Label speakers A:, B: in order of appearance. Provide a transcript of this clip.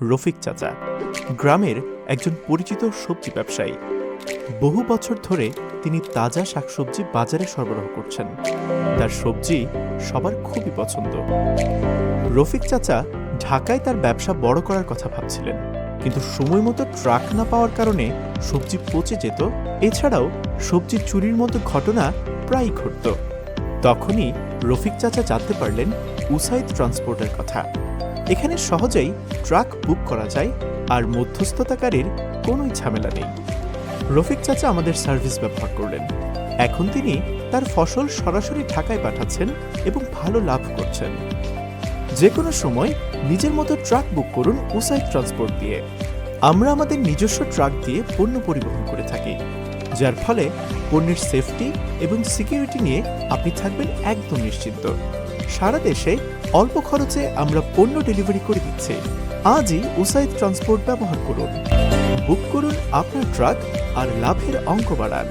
A: রফিক চাচা, গ্রামের একজন পরিচিত সবজি ব্যবসায়ী। বহু বছর ধরে তিনি তাজা শাকসবজি বাজারে সরবরাহ করছেন। তার সবজি সবার খুবই পছন্দ। রফিক চাচা ঢাকায় তার ব্যবসা বড় করার কথা ভাবছিলেন, কিন্তু সময় মতো ট্রাক না পাওয়ার কারণে সবজি পচে যেত। এছাড়াও সবজি চুরির মতো ঘটনা প্রায়ই ঘটত। তখনই রফিক চাচা জানতে পারলেন উসাইদ ট্রান্সপোর্টের কথা। এখানে সহজেই ট্রাক বুক করা যায় আর মধ্যস্থতাকারীর কোনোই ঝামেলা নেই। রফিক চাচা আমাদের সার্ভিস ব্যবহার করলেন। এখন তিনি তার ফসল সরাসরি ঢাকায় পাঠাচ্ছেন এবং ভালো লাভ করছেন। যে কোনো সময় নিজের মতো ট্রাক বুক করুন উসাইড ট্রান্সপোর্ট দিয়ে। আমরা আমাদের নিজস্ব ট্রাক দিয়ে পণ্য পরিবহন করে থাকি। যার ফলে পণ্যের সেফটি এবং সিকিউরিটি নিয়ে আপনি থাকবেন একদম নিশ্চিন্ত। সারা দেশে অল্প খরচে আমরা পণ্য ডেলিভারি করে দিচ্ছি। আজই উসাইদ ট্রান্সপোর্ট ব্যবহার করুন। বুক করুন আপনার ট্রাক আর লাভের অঙ্ক বাড়ান।